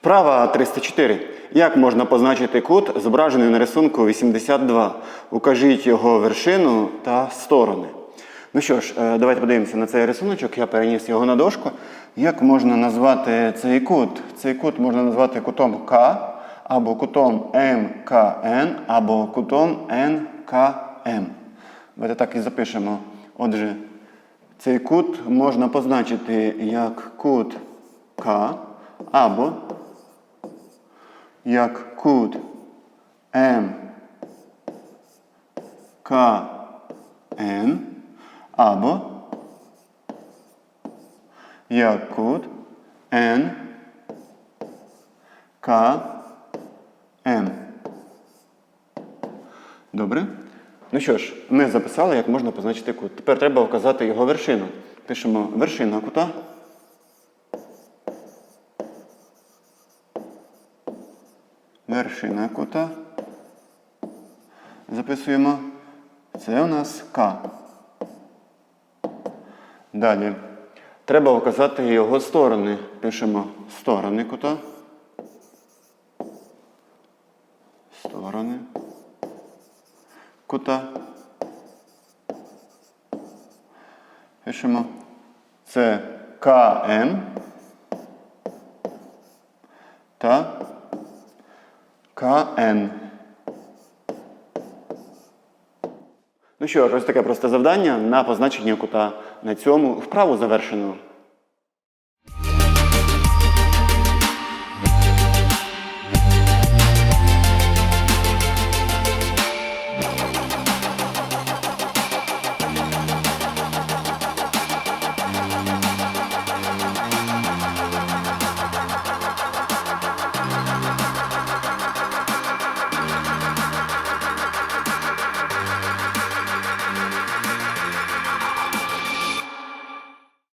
Вправа 304. Як можна позначити кут, зображений на рисунку 82? Укажіть його вершину та сторони. Ну що ж, е, давайте подивимося на цей рисуночок. Я переніс його на дошку. Як можна назвати цей кут? Цей кут можна назвати кутом К, або кутом МКН, або кутом НКМ. Давайте так і запишемо. Отже, цей кут можна позначити як кут К або як кут М К Н або як кут Н К М. Добре? Ну що ж, ми записали, як можна позначити кут. Тепер треба вказати його вершину. Пишемо вершина кута. Вершина кута. Записуємо. Це у нас К. Далі. Треба вказати його сторони. Пишемо сторони кута. Сторони кута. Пишемо. Це КМ та КН. Ну що ось таке просте завдання на позначення кута. На цьому вправу завершено.